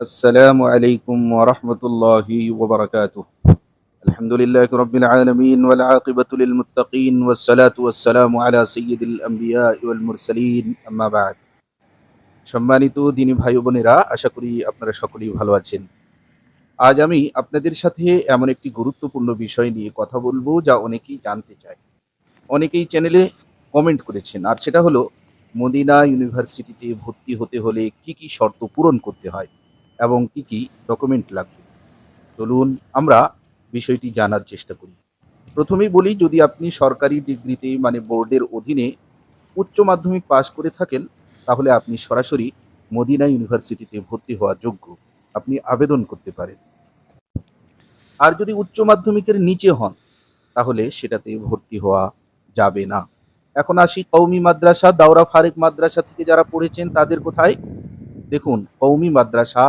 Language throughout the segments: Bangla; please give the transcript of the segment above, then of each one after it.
السلام عليكم ورحمة الله وبركاته الحمد لله رب العالمين والعاقبة للمتقين والصلاة والسلام على سيد الأنبياء والمرسلين أما بعد সম্মানিত দিনী ভাই ও বোনেরা আশা করি আপনারা সকলেই ভালো আছেন আজ আমি আপনাদের সাথে এমন একটি গুরুত্বপূর্ণ বিষয় নিয়ে কথা বলবো যা অনেকেই জানতে চায় অনেকেই চ্যানেলে কমেন্ট করেছেন আর সেটা হলো মদিনা ইউনিভার্সিটিতে ভর্তি হতে হলে কি কি শর্ত পূরণ করতে হয় এবং কি কি ডকুমেন্ট লাগবে? চলুন আমরা বিষয়টি জানার চেষ্টা করি। প্রথমেই বলি, যদি আপনি সরকারি ডিগ্রিতে মানে বোর্ডের অধীনে উচ্চ মাধ্যমিক পাশ করে থাকেন, তাহলে আপনি সরাসরি মদিনা ইউনিভার্সিটিতে ভর্তি হওয়ার যোগ্য। আপনি আবেদন করতে পারেন। আর যদি উচ্চ মাধ্যমিকের নিচে হন, তাহলে সেটাতে ভর্তি হওয়া যাবে না। এখন আসি কৌমি মাদ্রাসা, দাওরা ফারেক মাদ্রাসা থেকে যারা পড়েছেন তাদের কোথায়? দেখুন কৌমি মাদ্রাসা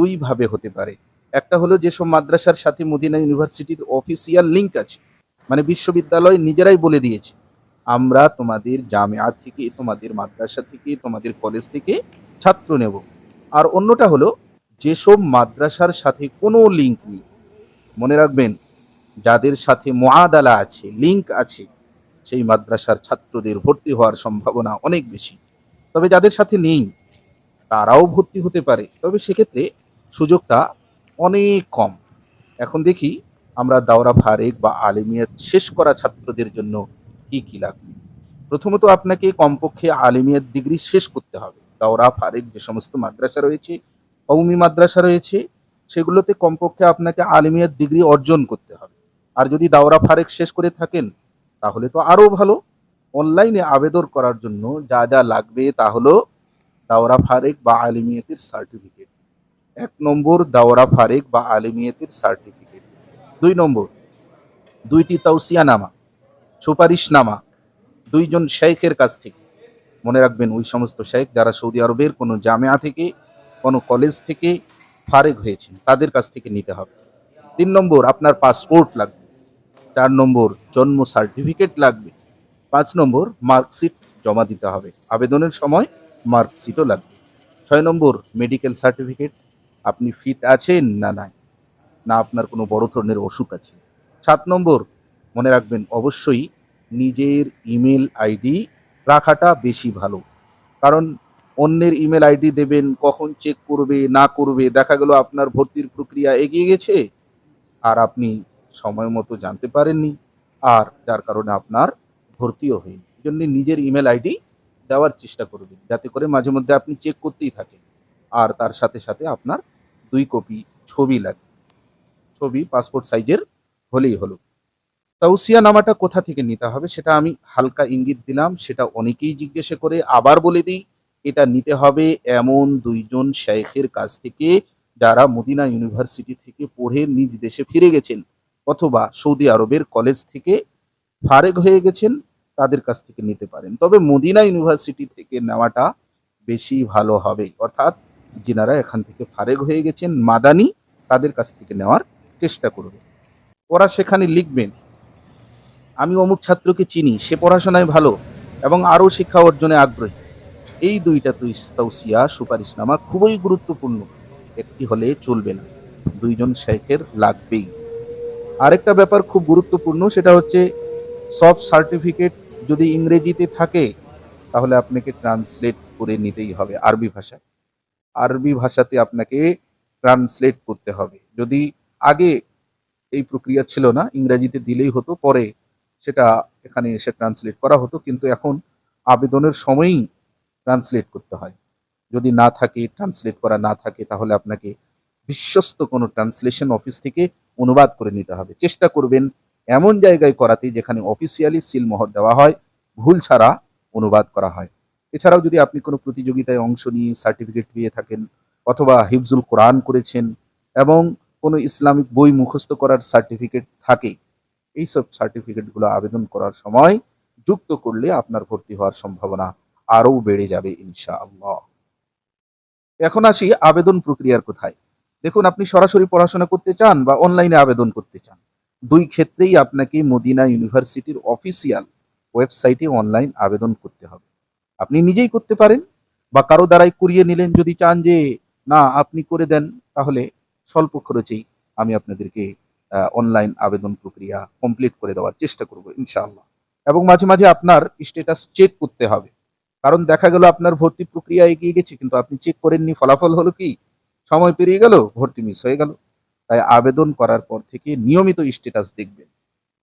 দুইভাবে হতে পারে। একটা হলো যেসব মাদ্রাসার সাথে মদিনা ইউনিভার্সিটির অফিসিয়াল লিঙ্ক আছে মানে বিশ্ববিদ্যালয় নিজেরাই বলে দিয়েছে, আমরা তোমাদের জামিয়া থেকে, তোমাদের মাদ্রাসা থেকে, তোমাদের কলেজ থেকে ছাত্র নেব। আর অন্যটা হলো যেসব মাদ্রাসার সাথে কোনো লিঙ্ক নেই, মনে রাখবেন, যাদের সাথে মোয়াদালা আছে লিঙ্ক আছে, সেই মাদ্রাসার ছাত্রদের ভর্তি হওয়ার সম্ভাবনা অনেক বেশি। তবে যাদের সাথে নেই, তারাও ভর্তি হতে পারে। তবে সেক্ষেত্রে সুযোগটা অনেক কম। এখন দেখি আমরা দাওরা ফারেক বা আলিমিয়াত শেষ করা ছাত্রদের জন্য কি কি লাগবে। প্রথমত আপনাকে কমপক্ষে আলিমিয়াত ডিগ্রি শেষ করতে হবে। দাওরা ফারেক যে সমস্ত মাদ্রাসা রয়েছে কৌমি মাদ্রাসা রয়েছে, সেগুলোতে কমপক্ষে আপনাকে আলিমিয়াত ডিগ্রি অর্জন করতে হবে। আর যদি দাওরা ফারেক শেষ করে থাকেন, তাহলে তো আরও ভালো। অনলাইনে আবেদন করার জন্য যা যা লাগবে তা হলো দাওরা ফারেক বা আলিমিয়াতের সার্টিফিকেট। এক নম্বর দাওরা ফারেক বা আলিমিয়াতের সার্টিফিকেট দুই নম্বর, দুইটি তাউসিয়ানামা সুপারিশনামা দুইজন শেখের কাছ থেকে। মনে রাখবেন ওই সমস্ত শেখ যারা সৌদি আরবের কোনো জামিয়া থেকে, কোনো কলেজ থেকে ফারেক হয়েছেন, তাদের কাছ থেকে নিতে হবে। তিন নম্বর, আপনার পাসপোর্ট লাগবে। চার নম্বর, জন্ম সার্টিফিকেট লাগবে। পাঁচ নম্বর মার্কশিট জমা দিতে হবে। আবেদনের সময় মার্কশিটও লাগবে। ছয় নম্বর মেডিকেল সার্টিফিকেট আপনি ফিট আছেন না নাই? না আপনার কোনো বড় ধরনের অসুখ আছে? সাত নম্বর, মনে রাখবেন অবশ্যই নিজের ইমেল আইডি রাখাটা বেশি ভালো। কারণ অন্যের ইমেল আইডি দেবেন, কখন চেক করবে, না করবে, দেখা গেল আপনার ভর্তির প্রক্রিয়া এগিয়ে গেছে আর আপনি সময় মতো জানতে পারেননি আর যার কারণে আপনার ভর্তিও হয়নি। এই জন্য নিজের ইমেল আইডি দেওয়ার চেষ্টা করবেন। যাতে করে মাঝে মধ্যে আপনি চেক করতেই থাকেন। আর তার সাথে সাথে আপনার দুই কপি ছবি লাগবে। ছবি পাসপোর্ট সাইজের হলেই হলো। তাউসিয়া নামাটা কোথা থেকে নিতে হবে সেটা আমি হালকা ইঙ্গিত দিলাম, সেটা অনেকেই জিজ্ঞেসে করে। আবার বলে দিই, এটা নিতে হবে এমন দুইজন শেখের কাছ থেকে যারা মদিনা ইউনিভার্সিটি থেকে পড়ে নিজ দেশে ফিরে গেছেন অথবা সৌদি আরবের কলেজ থেকে ফারেক হয়ে গেছেন, তাদের কাছ থেকে নিতে পারেন। তবে মদিনা ইউনিভার্সিটি থেকে নেওয়াটা বেশি ভালো হবে। অর্থাৎ যিনারা এখান থেকে ফারেগ হয়ে গেছেন, মাদানি তাদের কাছ থেকে নেওয়ার চেষ্টা করবে। ওরা সেখানে লিখবেন, আমি অমুক ছাত্রকে চিনি, সে পড়াশোনায় ভালো এবং আরও শিক্ষা অর্জনে আগ্রহী। এই দুইটা তুই তাউসিয়া সুপারিশনামা খুবই গুরুত্বপূর্ণ। একটি হলে চলবে না, দুইজন শেখের লাগবেই। আরেকটা ব্যাপার খুব গুরুত্বপূর্ণ, সেটা হচ্ছে সব সার্টিফিকেট যদি ইংরেজিতে থাকে, তাহলে আপনাকে ট্রান্সলেট করে নিতেই হবে আরবি ভাষায়। আরবি ভাষাতে আপনাকে ট্রান্সলেট করতে হবে। যদি আগে এই প্রক্রিয়া ছিল না, ইংরেজিতে দিলেই হতো, পরে সেটা এখানে এসে ট্রান্সলেট করা হতো, কিন্তু এখন আবেদনের সময়ই ট্রান্সলেট করতে হয়। যদি না থাকে ট্রান্সলেট করা না থাকে, তাহলে আপনাকে বিশ্বস্ত কোনো ট্রান্সলেশন অফিস থেকে অনুবাদ করে নিতে হবে। চেষ্টা করবেন এমন জায়গায় করাতে যেখানে অফিসিয়ালি সিলমোহর দেওয়া হয়, ভুল ছাড়া অনুবাদ করা হয়। এছাড়াও যদি আপনি কোনো প্রতিযোগিতায় অংশ নিয়ে সার্টিফিকেট পেয়ে থাকেন অথবা হিফজুল কোরআন করেছেন এবং কোনো ইসলামিক বই মুখস্থ করার সার্টিফিকেট থাকে, এইসব সার্টিফিকেটগুলো আবেদন করার সময় যুক্ত করলে আপনার ভর্তি হওয়ার সম্ভাবনা আরও বেড়ে যাবে ইনশা ইনশাআল্লাহ। এখন আসি আবেদন প্রক্রিয়ার কোথায়। দেখুন, আপনি সরাসরি পড়াশোনা করতে চান বা অনলাইনে আবেদন করতে চান, দুই ক্ষেত্রেই আপনাকে মদিনা ইউনিভার্সিটির অফিসিয়াল ওয়েবসাইটে অনলাইন আবেদন করতে হবে। আপনি নিজেই করতে পারেন বা কারও দ্বারাই করিয়ে নিলেন, যদি চান যে না, আপনি করে দেন, তাহলে স্বল্প খরচেই আমি আপনাদেরকে অনলাইন আবেদন প্রক্রিয়া কমপ্লিট করে দেওয়ার চেষ্টা করব, ইনশাআল্লাহ। এবং মাঝে মাঝে আপনার স্টেটাস চেক করতে হবে। কারণ দেখা গেল আপনার ভর্তি প্রক্রিয়া এগিয়ে গেছে, কিন্তু আপনি চেক করেননি, ফলাফল হলো কি? সময় পেরিয়ে গেল, ভর্তি মিস হয়ে গেল। তাই আবেদন করার পর থেকে নিয়মিত স্টেটাস দেখবেন।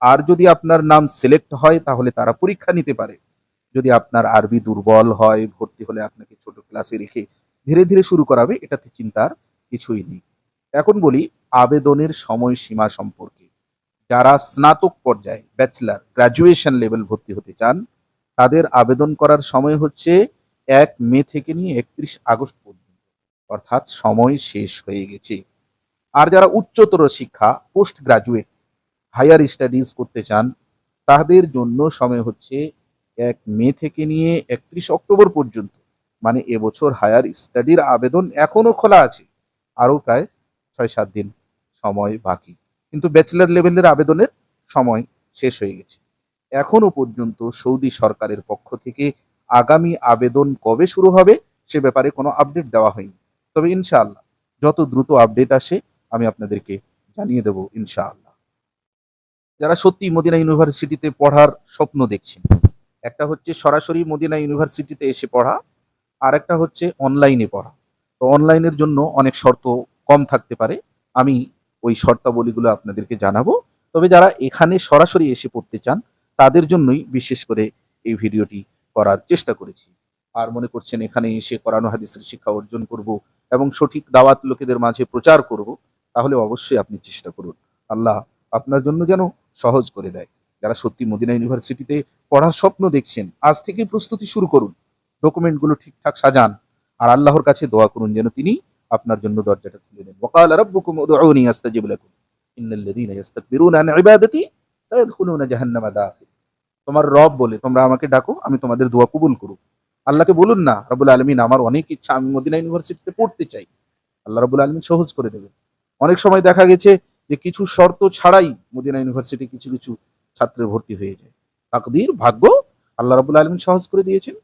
আর যদি আপনার নাম সিলেক্ট হয়, তাহলে তারা পরীক্ষা নিতে পারে। যদি আপনার আরবি দুর্বল হয়, ভর্তি হলে আপনাকে ছোট ক্লাসে রেখে ধীরে ধীরে শুরু করাবে, এটাতে চিন্তার কিছুই নেই। এখন বলি, আবেদনের সময়সীমা সম্পর্কে। যারা স্নাতক পর্যায়ে ব্যাচেলার গ্রাজুয়েশন লেভেল ভর্তি হতে চান, তাদের আবেদন করার সময় হচ্ছে এক মে থেকে নিয়ে একত্রিশ আগস্ট পর্যন্ত। অর্থাৎ সময় শেষ হয়ে গেছে। আর যারা উচ্চতর শিক্ষা পোস্ট গ্রাজুয়েট হায়ার স্টাডিজ করতে চান, তাদের জন্য সময় হচ্ছে এক মে থেকে নিয়ে একত্রিশ অক্টোবর পর্যন্ত। মানে এবছর হায়ার স্টাডির আবেদন এখনও খোলা আছে। আরও প্রায় ছয় সাত দিন সময় বাকি। কিন্তু ব্যাচেলার লেভেলের আবেদনের সময় শেষ হয়ে গেছে। এখনও পর্যন্ত সৌদি সরকারের পক্ষ থেকে আগামী আবেদন কবে শুরু হবে সে ব্যাপারে কোনো আপডেট দেওয়া হয়নি। তবে ইনশাআল্লাহ, যত দ্রুত আপডেট আসে, আমি আপনাদেরকে জানিয়ে দেব ইনশাআল্লাহ। যারা সত্যি মদিনা ইউনিভার্সিটিতে পড়ার স্বপ্ন দেখছেন একটা হচ্ছে সরাসরি মদিনা ইউনিভার্সিটিতে এসে পড়া আর একটা হচ্ছে অনলাইনে পড়া। তো অনলাইনের জন্য অনেক শর্ত কম থাকতে পারে। আমি ওই শর্তাবলীগুলো আপনাদেরকে জানাব। তবে যারা এখানে সরাসরি এসে পড়তে চান, তাদের জন্যই বিশেষ করে এই ভিডিওটি করার চেষ্টা করেছি। আর মনে করছেন এখানে এসে কোরআন হাদিসের শিক্ষা অর্জন করব এবং সঠিক দাওয়াত লোকেদের মাঝে প্রচার করব, তাহলে অবশ্যই আপনি চেষ্টা করুন। আল্লাহ আপনার জন্য যেন সহজ করে দেয়। যারা সত্যি মদিনা ইউনিভার্সিটিতে পড়ার স্বপ্ন দেখছেন, আজ থেকে প্রস্তুতি শুরু করুন। ডকুমেন্টগুলো ঠিকঠাক সাজান আর আল্লাহর কাছে দোয়া করুন যেন তিনি আপনার জন্য দরজাটা খুলে দেন। ওয়াকাল রাব্বুকুম উদউনি আস্তাজিব লাকুম। ইন্নাল্লাযীনা ইস্তাকবিরুনা আন ইবাদাতি সায়াদখুলুনা জাহান্নামা দাখিল। তোমার রব বলে, তোমরা আমাকে ডাকো, আমি তোমাদের দোয়া কবুল করব আল্লাহকে বলুন না, রব্বুল আলমিন আমার অনেক ইচ্ছা আমি মদিনা ইউনিভার্সিটিতে পড়তে চাই। আল্লাহ রব্বুল আলমিন সহজ করে দেবেন। অনেক সময় দেখা গেছে যে কিছু শর্ত ছাড়াই মদিনা ইউনিভার্সিটি কিছু কিছু ছাত্রের ভর্তি হয়ে যায়। তাকদির ভাগ্য আল্লাহ রাবুল আলমিন সহজ করে দিয়েছেন।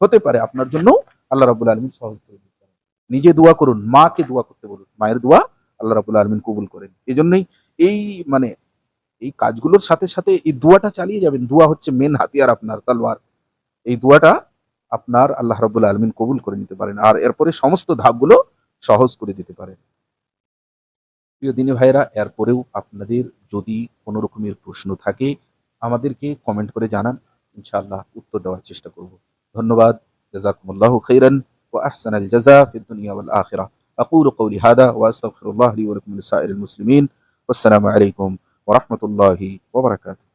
হতে পারে আপনার জন্য আল্লাহ রাবুল আলমিন সহজ করে পারেন নিজে দোয়া করুন, মাকে দোয়া করতে বলুন। মায়ের দোয়া আল্লাহ রাবুল আলমিন কবুল করেন। এই জন্যই এই মানে এই কাজগুলোর সাথে সাথে এই দোয়াটা চালিয়ে যাবেন। দোয়া হচ্ছে মেন হাতিয়ার আপনার তালওয়ার এই দোয়াটা আপনার আল্লাহ রাবুল আলমিন কবুল করে নিতে পারেন। আর এরপরে সমস্ত ধাপগুলো সহজ করে দিতে পারেন। প্রিয় দিনী ভাইরা এরপরেও আপনাদের যদি কোনো রকমের প্রশ্ন থাকে আমাদেরকে কমেন্ট করে জানান ইনশাআল্লাহ উত্তর দেওয়ার চেষ্টা করব ধন্যবাদ জাজাকুমুল্লাহ খৈরান وأحسن الجزاء في الدنيا والآخرة أقول قولي هذا وأستغفر الله لي ولكم ولسائر المسلمين والسلام عليكم ورحمة الله وبركاته